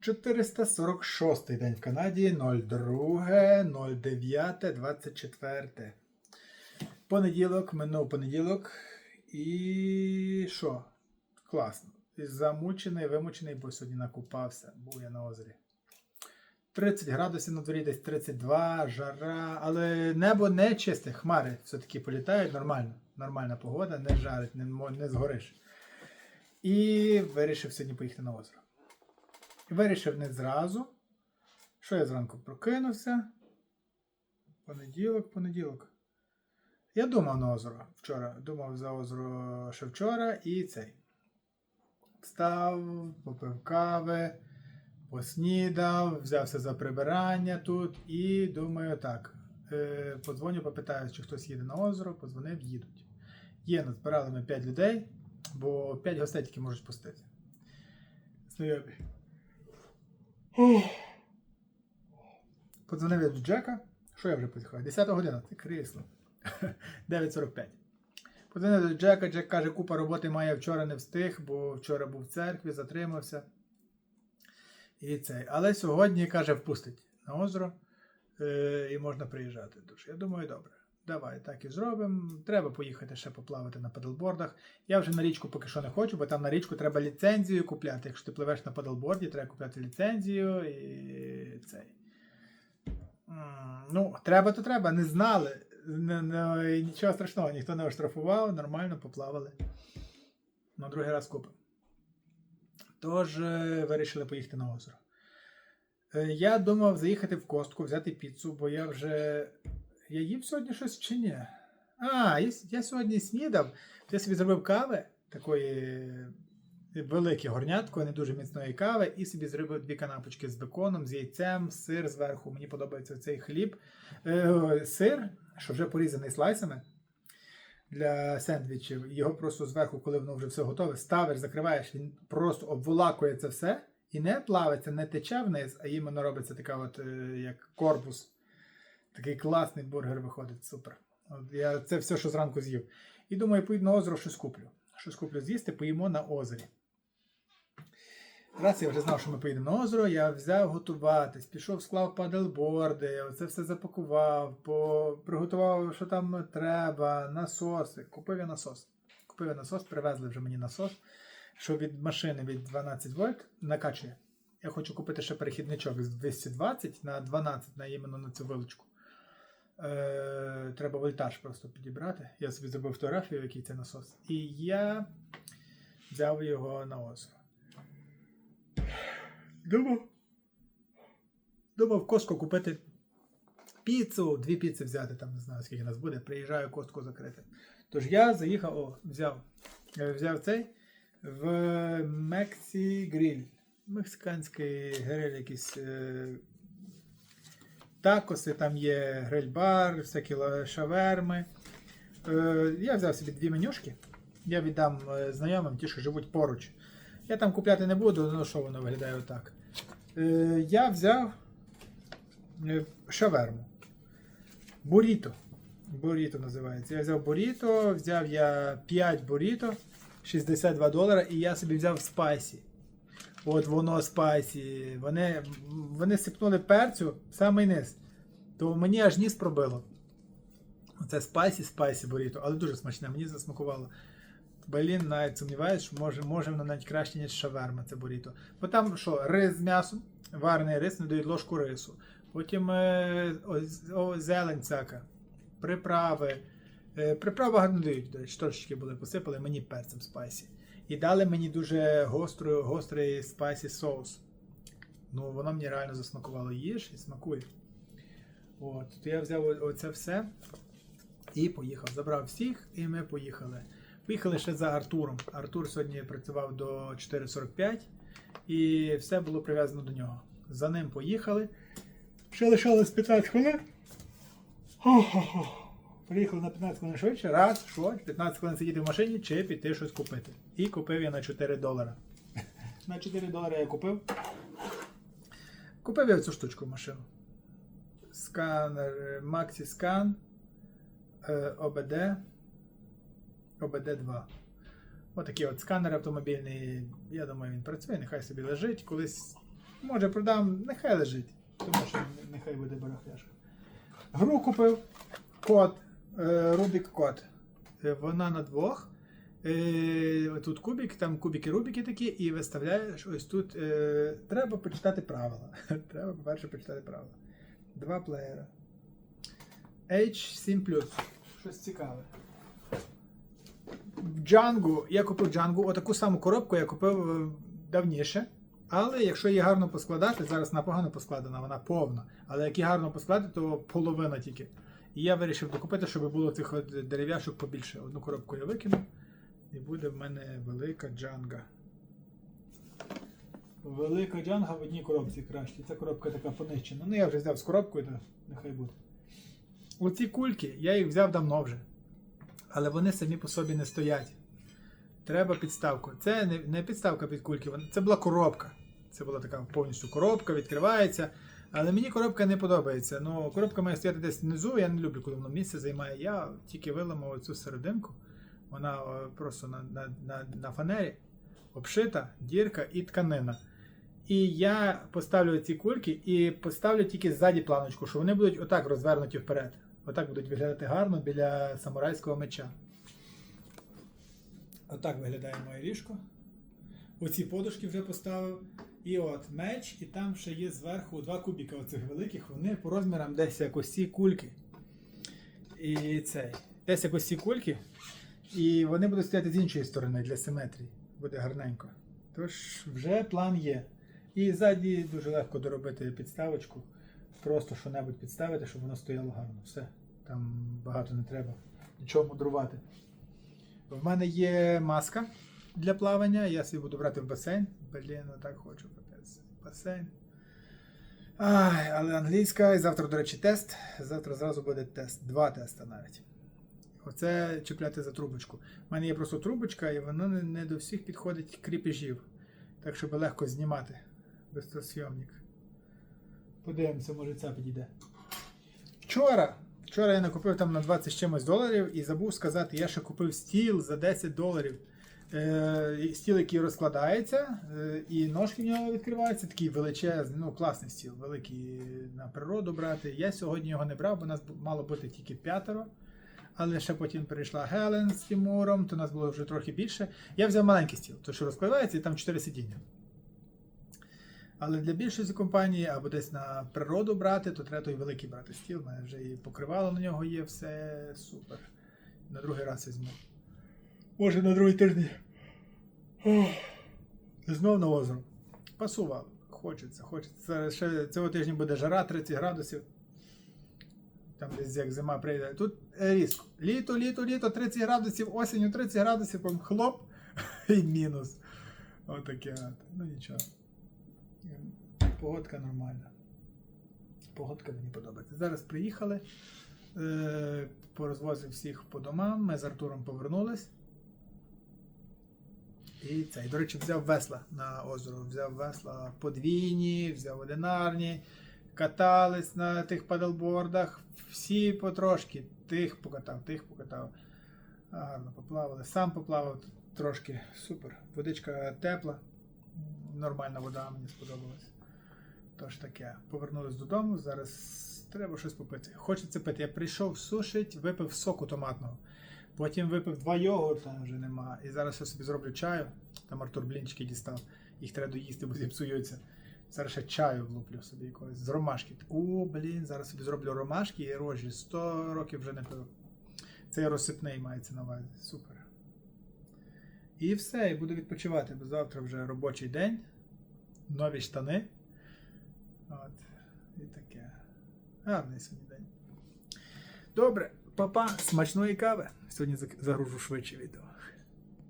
446 день в Канаді, 02, 09, 24. Понеділок, минув понеділок. І що? Класно. Замучений, вимучений, бо сьогодні накупався. Був я на озері. 30 градусів на дворі, десь 32, жара, але небо не чисте, хмари все-таки політають нормально. Нормальна погода, не жарить, не, не згориш. І вирішив сьогодні поїхати на озеро. Вирішив не зразу. Що я зранку прокинувся? Понеділок, понеділок. Я думав на озеро вчора. Думав за озеро ще вчора і цей. Встав, попив кави, поснідав, взявся за прибирання тут і думаю так. Е, подзвоню, попитаю, чи хтось їде на озеро, подзвонив, їдуть. Є, назбирали ми 5 людей, бо 5 гостей тільки можуть пустити. Знайомі. Подзвонив я до Джека. Що я вже підходив? 10 година, це крісло. 9.45. Подзвонив до Джека, Джек каже, купа роботи має вчора не встиг, бо вчора був в церкві, затримався. І цей. Але сьогодні, каже, впустить на озеро е, і можна приїжджати. Тож я думаю, добре. Давай, так і зробимо. Треба поїхати ще поплавати на падлбордах. Я вже на річку поки що не хочу, бо там на річку треба ліцензію купляти. Якщо ти пливеш на падлборді, треба купляти ліцензію і цей. Ну, треба, то треба. Не знали. Нічого страшного, ніхто не оштрафував, нормально поплавали. На другий раз купимо. Тож е, вирішили поїхати на озеро. Е, Я думав заїхати в костку, взяти піцу, бо я вже. Я їв сьогодні щось чи ні? А, я, я сьогодні снідав. Я собі зробив кави, такої е, велике горнятко, не дуже міцної кави, і собі зробив дві канапочки з беконом, з яйцем, сир зверху. Мені подобається цей хліб. Е, сир, що вже порізаний слайсами для сендвічів. Його просто зверху, коли воно вже все готове, ставиш, закриваєш, він просто обволакує це все і не плавиться, не тече вниз, а іменно робиться така от, е, як корпус. Такий класний бургер виходить, супер. От я це все, що зранку з'їв. І думаю, поїду на озеро, щось куплю. Щось куплю з'їсти, поїмо на озері. Раз я вже знав, що ми поїдемо на озеро, я взяв готуватись, пішов, склав паделборди, оце все запакував, по... приготував, що там треба, насоси. Купив я насос. Купив я насос, привезли вже мені насос, що від машини від 12 вольт накачує. Я хочу купити ще перехідничок з 220 на 12 на іменно на цю вилочку. Е, треба вольтаж просто підібрати. Я собі зробив фотографію, який це насос. І я взяв його на озеро. Думав. Думав костку купити піцу, дві піци взяти, там не знаю, скільки нас буде. Приїжджаю костку закрити. Тож я заїхав, о, взяв. е, Взяв цей в Мексі Гриль. Мексиканський гриль якийсь. Е, такоси, там є гриль-бар, всякі шаверми. Е, я взяв собі дві менюшки. Я віддам е, знайомим, ті, що живуть поруч. Я там купляти не буду, ну що воно виглядає отак. Е, я взяв шаверму. Буріто. Буріто називається. Я взяв буріто, взяв я 5 буріто, 62 долара, і я собі взяв спайсі. От воно спайсі. Вони, вони сипнули перцю в самий низ. То мені аж ніс пробило. Оце спайсі, спайсі буріто, але дуже смачне, мені засмакувало. Блін, навіть сумніваюся, що може, може воно навіть краще, ніж шаверма, це буріто. Бо там що, рис з м'ясом, варений рис, не дають ложку рису. Потім е, о, зелень всяка, приправи. Е, приправи гарно дають, трошечки були посипали мені перцем спайсі. І дали мені дуже гостру, гострий спайсі соус. Ну, воно мені реально засмакувало їж і смакує. От, то я взяв оце все і поїхав. Забрав всіх, і ми поїхали. Поїхали ще за Артуром. Артур сьогодні працював до 4.45 і все було прив'язано до нього. За ним поїхали. Ще лишалось 15 хвилин. Хо-хо-хо. Приїхали на 15 хвилин швидше. Раз, що? 15 хвилин сидіти в машині чи піти щось купити. І купив я на 4 долара. На 4 долари я купив. Купив я цю штучку машину. Сканер Maxi Scan е, OBD. ОБД-2. Отакий от сканер автомобільний. Я думаю, він працює, нехай собі лежить. Колись Може продам, нехай лежить. Тому що нехай буде барахляшка. Гру купив код, е, Рубік код. Е, Вона на двох. Е, тут кубик, там кубики-рубики такі, і виставляєш ось тут. Е, треба почитати правила. треба, по-перше, почитати правила. Два плеєра. H7 Щось цікаве. В Django, я купив Django, отаку саму коробку я купив е, давніше. Але якщо її гарно поскладати, зараз вона погано поскладена, вона повна. Але як її гарно поскладати, то половина тільки. І я вирішив докупити, щоб було цих дерев'яшок побільше. Одну коробку я викину. І буде в мене велика джанга. Велика джанга в одній коробці краще. Ця коробка така понищена. Ну я вже взяв з коробкою, то нехай буде. Оці кульки, я їх взяв давно вже. Але вони самі по собі не стоять. Треба підставку. Це не, підставка під кульки, це була коробка. Це була така повністю коробка, відкривається. Але мені коробка не подобається. Ну, коробка має стояти десь внизу, я не люблю, коли воно місце займає. Я тільки виламав цю серединку. Вона е, просто на, на, на, на фанері обшита, дірка і тканина. І я поставлю ці кульки і поставлю тільки ззаді планочку, що вони будуть отак розвернуті вперед. Отак будуть виглядати гарно біля самурайського меча. Отак виглядає моє ліжко. Оці подушки вже поставив. І от меч, і там ще є зверху два кубіка оцих великих, вони по розмірам десь як ось ці кульки. І цей. Десь як ось ці кульки. І вони будуть стояти з іншої сторони для симетрії. Буде гарненько. Тож вже план є. І ззаді дуже легко доробити підставочку. Просто що-небудь підставити, щоб воно стояло гарно. Все. Там багато не треба нічого мудрувати. В мене є маска для плавання. Я собі буду брати в басейн. Блін, ну так хочу капець. Басейн. Ай, але англійська. І завтра, до речі, тест. Завтра зразу буде тест. Два теста навіть. Оце чіпляти за трубочку. У мене є просто трубочка, і вона не, до всіх підходить кріпежів. Так, щоб легко знімати. Безстосйомник. Подивимося, може ця підійде. Вчора. Вчора я накупив там на 20 з чимось доларів і забув сказати, я ще купив стіл за 10 доларів. Е, стіл, який розкладається, е, і ножки в нього відкриваються, такий величезний, ну класний стіл, великий на природу брати. Я сьогодні його не брав, бо нас мало бути тільки п'ятеро. Але ще потім прийшла Гелен з Тимуром, то нас було вже трохи більше. Я взяв маленький стіл, то що розкладається, і там 4 сидіння. Але для більшості компанії або десь на природу брати, то треба той великий брати стіл. У мене вже і покривало на нього є, все супер. На другий раз візьму. Може на другий тиждень. Знов на озеро. Пасувало. Хочеться, хочеться. Ще цього тижня буде жара 30 градусів. Там десь як зима прийде. Тут е, різко. Літо, літо, літо, 30 градусів, осінню 30 градусів, хлоп і мінус. Отаке. от. Ну нічого. Погодка нормальна. Погодка мені подобається. Зараз приїхали, е, порозвозив всіх по домам. Ми з Артуром повернулись. І цей, до речі, взяв весла на озеро. Взяв весла подвійні, взяв одинарні, катались на тих падалбордах. Всі потрошки. Тих покатав, тих покатав. Гарно поплавали. Сам поплавав трошки. Супер. Водичка тепла. Нормальна вода, мені сподобалась. Тож таке. Повернулись додому. Зараз треба щось попити. Хочеться пити. Я прийшов сушить, випив соку томатного. Потім випив два йогурта, вже нема. І зараз я собі зроблю чаю. Там Артур блінчики дістав. Їх треба доїсти, бо зіпсуються. Зараз ще чаю влуплю собі якогось з ромашки. О, блін, зараз собі зроблю ромашки і рожі. 100 років вже не пив. Це розсипний мається на увазі. Супер. І все, і буду відпочивати, бо завтра вже робочий день. Нові штани. От. І таке. Гарний сьогодні день. Добре, папа, смачної кави. Сьогодні загружу швидше відео.